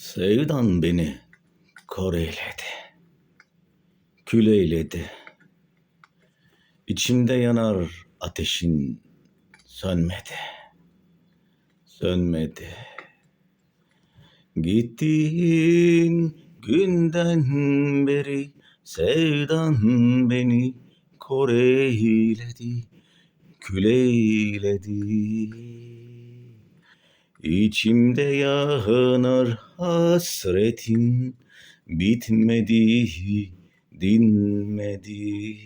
Sevdan beni kor eyledi. Kül eyledi. İçimde yanar ateşin sönmedi. Sönmedi. Gittiğin günden beri sevdan beni kor eyledi. Kül eyledi. İçimde yanar hasretin bitmedi, dinmedi.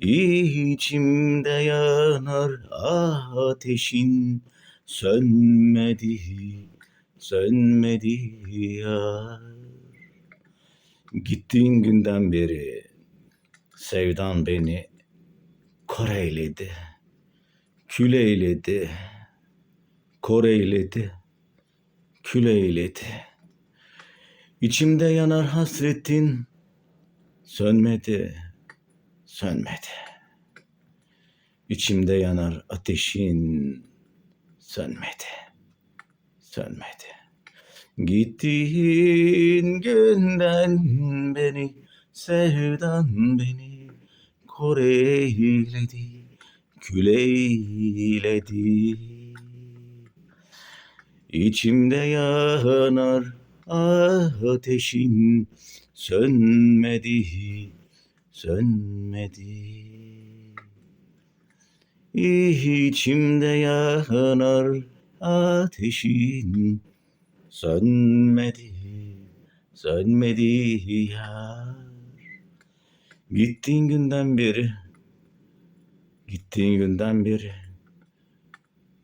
İçimde yanar ateşin sönmedi, sönmedi yar. Gittiğin günden beri sevdan beni kor eyledi, kül eyledi, kor eyledi, kül eyledi. İçimde yanar hasretin sönmedi, sönmedi. İçimde yanar ateşin sönmedi, sönmedi. Gittiğin günden beni sevdan beni kor eyledi, kül eyledi. İçimde yanar ateşin sönmedi, sönmedi. İçimde yanar ateşin sönmedi, sönmedi yar. Gittiğin günden beri, gittiğin günden beri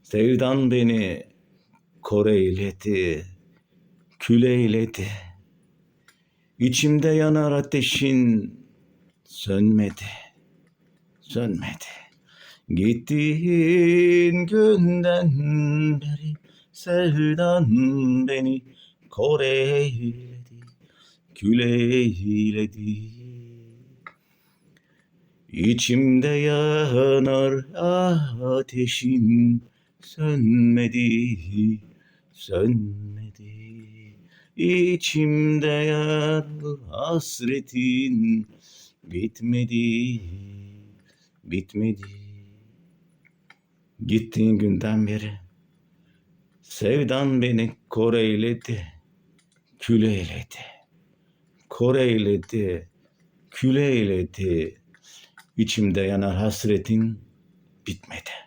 sevdan beni kor eyledi, kül eyledi. İçimde yanar ateşin sönmedi, sönmedi. Gittiğin günden beri sevdan beni kor eyledi, kül eyledi. İçimde yanar ateşin sönmedi, sönmedi. İçimde yanar hasretin bitmedi, bitmedi. Gittiğin günden beri sevdan beni kor eyledi, kül eyledi. Kor eyledi, kül eyledi. İçimde yanar hasretin bitmedi.